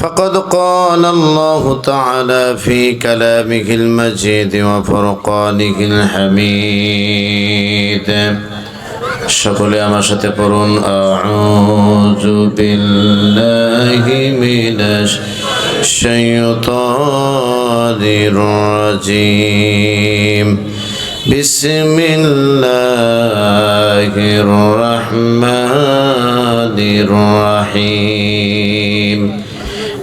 فقد قال الله تعالى في كلامه المجيد وفرقانه الحميد সকলে আমার সাথে পড়ুন আউযু বিল্লাহি মিনাশ শাইতানির রাজিম বিসমিল্লাহির রহমানির রহিম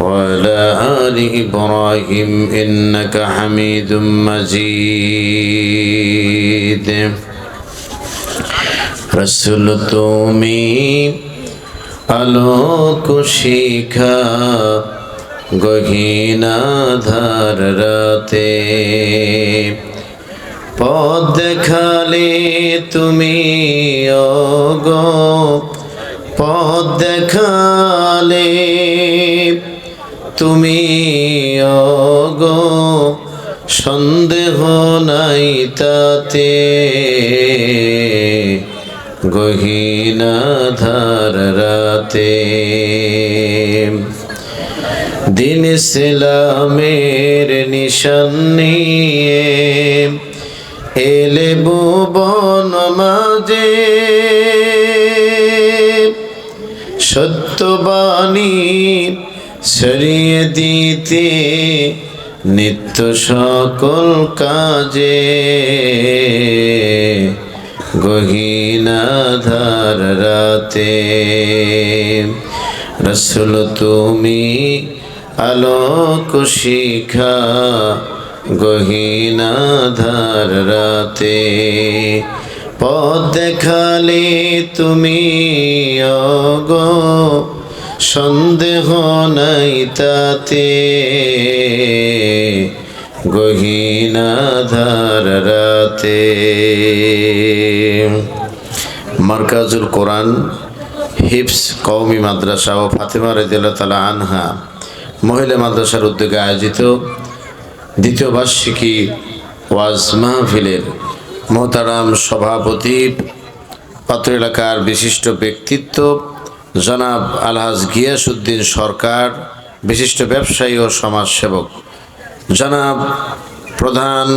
وعلى آل إبراهيم إنك حميد مجيد রসুল তুমি আলোক শিখা গহীনা ধার রাতে পদ দেখালে তুমি অগ পদ দেখালে তুমি অগ সন্দেহ নাই তাতে গহীনা ধার রাতে। দিন ইসলামের নিশান এলে ভুবন মাঝে। সত্যবাণী সরিয়ে দিতে নিত্য সকল কাজে গহীনা ধার রাতে। রসুল, তুমি আলোক শিখা গহীনা ধার রাতে। পথ দেখালে তুমি অগ সন্দেহ নাই তাতে। গহীনা ধার রাতে। মার্কাজুল কোরআন হিপস কওমি মাদ্রাসা ও ফাতেমা রেদিল্লা তালা আনহা মহিলা মাদ্রাসার উদ্যোগে আয়োজিত দ্বিতীয় বার্ষিকী ওয়াজ মাহফিলের মোহতারাম সভাপতি, পাত্র এলাকার বিশিষ্ট ব্যক্তিত্ব জনাব আলহাজ গিয়াসুদ্দিন সরকার, বিশিষ্ট ব্যবসায়ী ও সমাজসেবক। জনাব প্রধান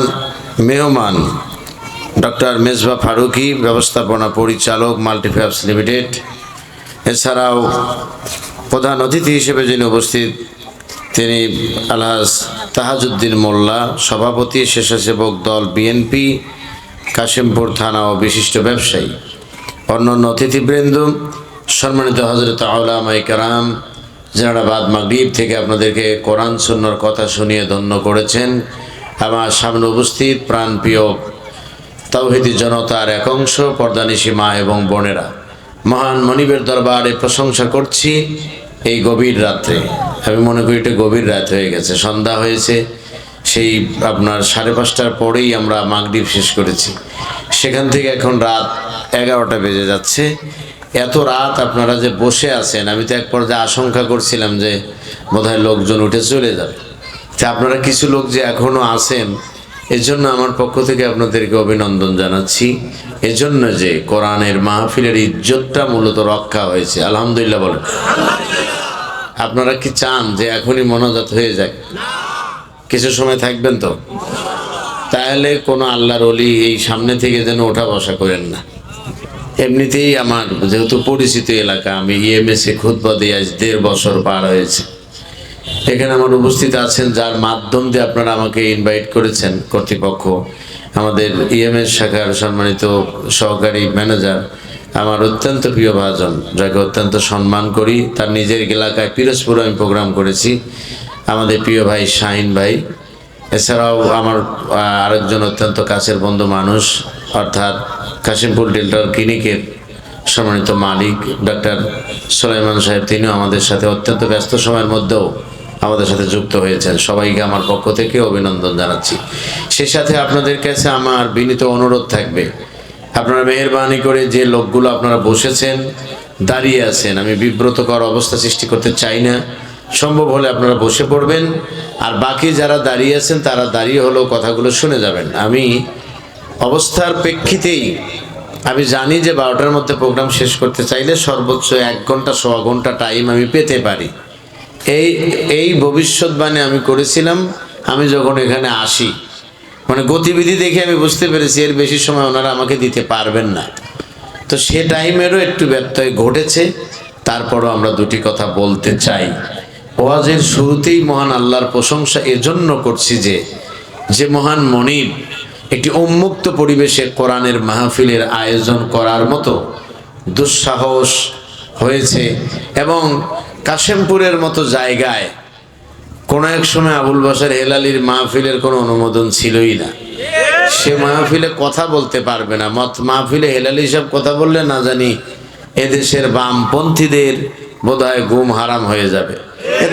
মেহমান ডক্টর মেজবা ফারুকি, ব্যবস্থাপনা পরিচালক মাল্টিফ্যাপস লিমিটেড। এছাড়াও প্রধান অতিথি হিসেবে যিনি উপস্থিত, তিনি আলহাজ তাহাজুদ্দিন মোল্লা, সভাপতি, স্বেচ্ছাসেবক দল বিএনপি, কাশিমপুর থানা ও বিশিষ্ট ব্যবসায়ী। অন্যান্য অতিথিবৃন্দ সম্মানিত হজরত আউলামাই কারাম যারা বাদ মাগরিব থেকে আপনাদেরকে কোরআন সুন্নার কথা শুনিয়ে ধন্য করেছেন। আমার সামনে উপস্থিত প্রাণপ্রিয় তাওহিদি জনতার এক অংশ পর্দানিসী মা এবং বোনেরা। মহান মনিবের দরবারে প্রশংসা করছি এই গভীর রাত্রে। আমি মনে করি এটা গভীর রাত হয়ে গেছে, সন্ধ্যা হয়েছে, সেই আপনার সাড়ে পাঁচটার পরেই আমরা মাগরিব শেষ করেছি। সেখান থেকে এখন রাত এগারোটা বেজে যাচ্ছে। এত রাত আপনারা যে বসে আছেন, আমি তো এক পর্যায়ে আশঙ্কা করছিলাম যে বোধহয় লোকজন উঠে চলে যাবে। তা আপনারা কিছু লোক যে এখনও আছেন, এজন্য আমার পক্ষ থেকে আপনাদেরকে অভিনন্দন জানাচ্ছি। এজন্য যে কোরআনের মাহফিলের ইজ্জতটা মূলত রক্ষা হয়েছে। আলহামদুলিল্লাহ বলেন। আপনারা কি চান যে এখনই মনোজাত হয়ে যায় কিছু সময় থাকবেন তো? তাহলে কোনো আল্লাহর অলি এই সামনে থেকে যেন ওঠা বসা করেন না। এমনিতেই আমার, যেহেতু পরিচিত এলাকা, আমি ইএমএসে খুতবা দিয়ে আজ দেড় বছর পার হয়েছে। এখানে আমার উপস্থিত আছেন, যার মাধ্যম দিয়ে আপনারা আমাকে ইনভাইট করেছেন কর্তৃপক্ষ। আমাদের ইএমএস শাখার সম্মানিত সহকারী ম্যানেজার আমার অত্যন্ত প্রিয় ভাজন, যাকে অত্যন্ত সম্মান করি। তার নিজের এলাকায় পিরোজপুরে আমি প্রোগ্রাম করেছি। আমাদের প্রিয় ভাই শাহিন ভাই, এছাড়াও আমার আরেকজন অত্যন্ত কাছের বন্ধু মানুষ অর্থাৎ কাশিমপুর ডেল্টার ক্লিনিকের সম্মানিত মালিক ডক্টর সোলাইমান সাহেব, তিনিও আমাদের সাথে অত্যন্ত ব্যস্ত সময়ের মধ্যেও আমাদের সাথে যুক্ত হয়েছেন। সবাইকে আমার পক্ষ থেকে অভিনন্দন জানাচ্ছি। সে সাথে আপনাদের কাছে আমার বিনীত অনুরোধ থাকবে। আপনারা মেহরবানি করে যে লোকগুলো আপনারা বসেছেন, দাঁড়িয়ে আছেন, আমি বিব্রতকর অবস্থা সৃষ্টি করতে চাই না। সম্ভব হলে আপনারা বসে পড়বেন। আর বাকি যারা দাঁড়িয়ে আছেন, তারা দাঁড়িয়ে হলেও কথাগুলো শুনে যাবেন। আমি অবস্থার প্রেক্ষিতেই আমি জানি যে বারোটার মধ্যে প্রোগ্রাম শেষ করতে চাইলে সর্বোচ্চ এক ঘণ্টা, সোয়া ঘণ্টা টাইম আমি পেতে পারি। এই এই ভবিষ্যৎবাণী আমি করেছিলাম, আমি যখন এখানে আসি মানে গতিবিধি দেখে আমি বুঝতে পেরেছি এর বেশি সময় ওনারা আমাকে দিতে পারবেন না। তো সে টাইমেরও একটু ব্যত্যয় ঘটেছে, তারপরও আমরা দুটি কথা বলতে চাই। ওয়াজের শুরুতেই মহান আল্লাহর প্রশংসা এজন্য করছি যে যে মহান মনির একটি উন্মুক্ত পরিবেশে কোরআনের মাহফিলের আয়োজন করার মতো দুঃসাহস হয়েছে এবং কাশেমপুরের মতো জায়গায় কোনো এক সময় আবুল বাসার হেলালির মাহফিলের কোনো অনুমোদন ছিলই না। সে মাহফিলে কথা বলতে পারবে না। মত মাহফিলে হেলালি সব কথা বললে না জানি এদেশের বামপন্থীদের বোধহয় গুম হারাম হয়ে যাবে।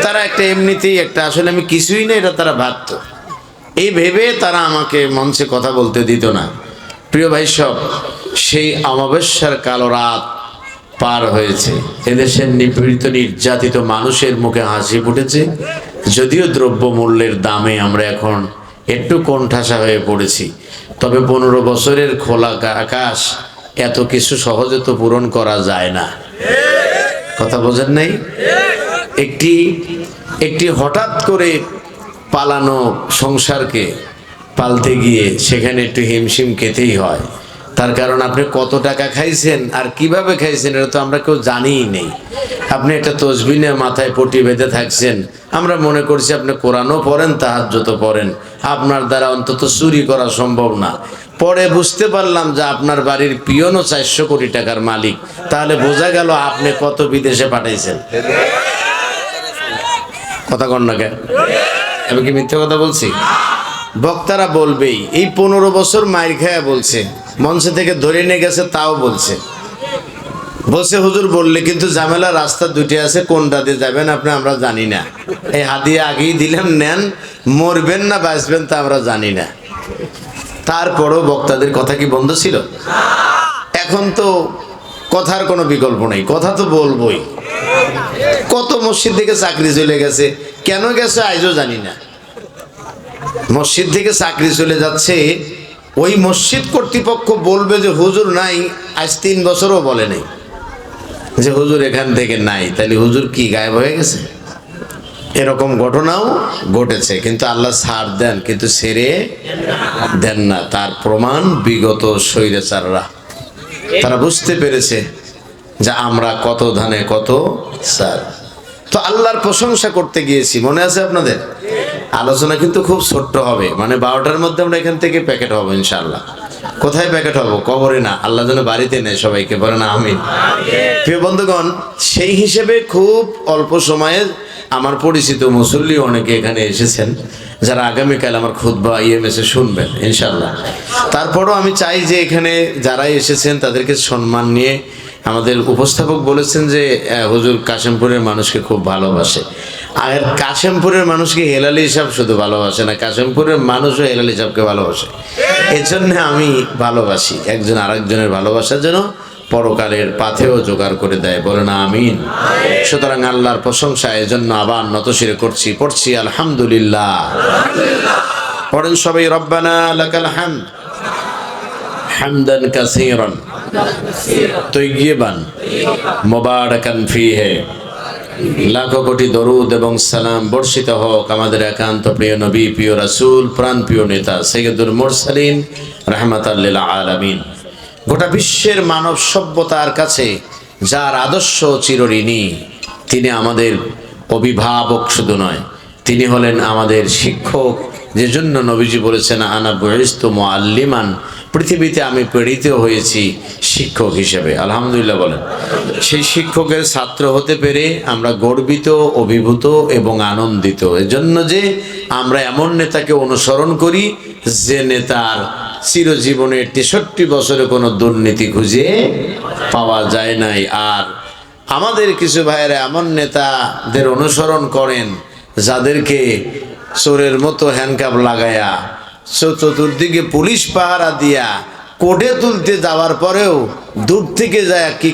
তারা একটা এমনিতেই একটা, আসলে আমি কিছুই না, এটা তারা ভাবতো। এই ভেবে তারা আমাকে মঞ্চে কথা বলতে দিত না। প্রিয় ভাই সব, সেই অমাবস্যার কালো রাত পার হয়েছে। এদেশের নিপীড়িত, নির্যাতিত মানুষের মুখে হাসি ফুটেছে। যদিও দ্রব্য মূল্যের দামে আমরা এখন একটু কোণঠাসা হয়ে পড়েছি। তবে পনেরো বছরের খোলা আকাশ এত কিছু সহজে তো পূরণ করা যায় না। কথা বোঝেন নাই? একটি একটি হঠাৎ করে পালানো সংসারকে পালতে গিয়ে সেখানে একটু হিমশিম খেতেই হয়। তার কারণ আপনি কত টাকা খাইছেন আর কীভাবে খাইছেন এটা তো আমরা কেউ জানিই নেই। আপনি একটা তসবিনে মাথায় পটি বেঁধে থাকছেন। আমরা মনে করছি আপনি কোরআনও পড়েন তাহাজ্যত পড়েন। আপনার দ্বারা অন্তত চুরি করা সম্ভব না। পরে বুঝতে পারলাম যে আপনার বাড়ির পিয়নও চারশো কোটি টাকার মালিক। তাহলে বোঝা গেল আপনি কত বিদেশে পাঠাইছেন। কথা কন না কেন? আমি কি মিথ্যে কথা বলছি? বক্তারা বলবেই, এই পনেরো বছর মায়ের খায়া বলছে, মঞ্চে থেকে ধরে নিয়ে গেছে, তাও বলছে। বসে হুজুর, বললে কিন্তু ঝামেলা, রাস্তা দুটি আছে, কোনটা দিয়ে যাবেন আপনি, আমরা জানি না। এই হাদিয়া আগেই দিলাম, নেন, মরবেন না, বাঁচবেন তা আমরা জানি না। তারপরও বক্তাদের কথা কি বন্ধ ছিল? এখন তো কথার কোনো বিকল্প নেই, কথা তো বলবোই। কত মসজিদ থেকে চাকরি চলে গেছে? কেন গেছে আজও জানি না। মসজিদ থেকে চাকরি চলে যাচ্ছে, ওই মসজিদ কর্তৃপক্ষ বলবে যে, হুজুর নাই, আজ তিন বছরও বলে নাই। যে, হুজুর এখান থেকে নাই। তাহলে হুজুর কি, গায়েব হয়ে গেছে? এরকম ঘটনাও ঘটেছে, কিন্তু আল্লাহ ছাড় দেন, কিন্তু ছেড়ে দেন না। তার প্রমাণ বিগত স্বৈরাচাররা। তারা বুঝতে পেরেছে যে আমরা কত ধানে কত স্যার তো আল্লাহর প্রশংসা করতে গিয়েছি, মনে আছে আপনাদের? আলোচনা কিন্তু খুব ছোট্ট হবে মানে বারোটার মধ্যে আমরা এখান থেকে প্যাকেট হব ইনশাল্লাহ কোথায় প্যাকেট হব? কবরে না, আল্লাহ যেন বাড়িতে নেয় সবাইকে বলে না আমি প্রিয় বন্ধুগণ, সেই হিসেবে খুব অল্প সময়ে আমার পরিচিত মুসল্লি অনেকে এখানে এসেছেন, যারা আগামীকাল আমার খুদ্া ইএমএসে শুনবেন ইনশাল্লাহ তারপরও আমি চাই যে এখানে যারাই এসেছেন, তাদেরকে সম্মান নিয়ে আমাদের উপস্থাপক বলেছেন যে হুজুর কাশেমপুরের মানুষকে খুব ভালোবাসে। আর কাশেমপুরের মানুষকে হেলালি সাহেব শুধু ভালোবাসে না, কাশেমপুরের মানুষও হেলালি সাহেবকে ভালোবাসে। এই জন্য আমি ভালোবাসি, একজন আরেকজনের ভালোবাসার জন্য পরকালের পাথেও জোগাড় করে দেয়, বলে না, আমিন। সুতরাং আল্লাহর প্রশংসা, এজন্য আবার নতশিরে করছি, পড়ছি আলহামদুলিল্লাহ। পড়েন সবাই, রব্বানা লাকাল হামদ। হামদান কাসীরান তৈয়িবান মুবারাকান ফিহে। লাখো কোটি দরুদ এবং সালাম বর্ষিত হোক আমাদের একান্ত প্রিয় নবী, প্রিয় রাসূল, প্রাণ প্রিয় নেতা সৈয়দুল মুরসালিন রাহমাতাল্লিল আলামিন। গোটা বিশ্বের মানব সভ্যতার কাছে যার আদর্শ চিরঋণী, তিনি আমাদের অভিভাবক শুধু নয়, তিনি হলেন আমাদের শিক্ষক। যে জন্য নবীজি বলেছেন, আনা বহিস্ত আল্লিমান পৃথিবীতে আমি প্রেরিত হয়েছি শিক্ষক হিসেবে, আলহামদুলিল্লাহ বলেন। সেই শিক্ষকের ছাত্র হতে পেরে আমরা গর্বিত, অভিভূত এবং আনন্দিত। এজন্য যে আমরা এমন নেতাকে অনুসরণ করি যে নেতার চিরজীবনে তেষট্টি বছরে কোনো দুর্নীতি খুঁজে পাওয়া যায় নাই। আর আমাদের কিছু ভাইয়েরা এমন নেতাদের অনুসরণ করেন যাদেরকে চোরের মতো হ্যান্ডকাপ লাগায়া চতুর্দিকে পুলিশ পাহারা দিয়া কোটে তুলতে যাওয়ার পরেও দূর থেকে যায় কি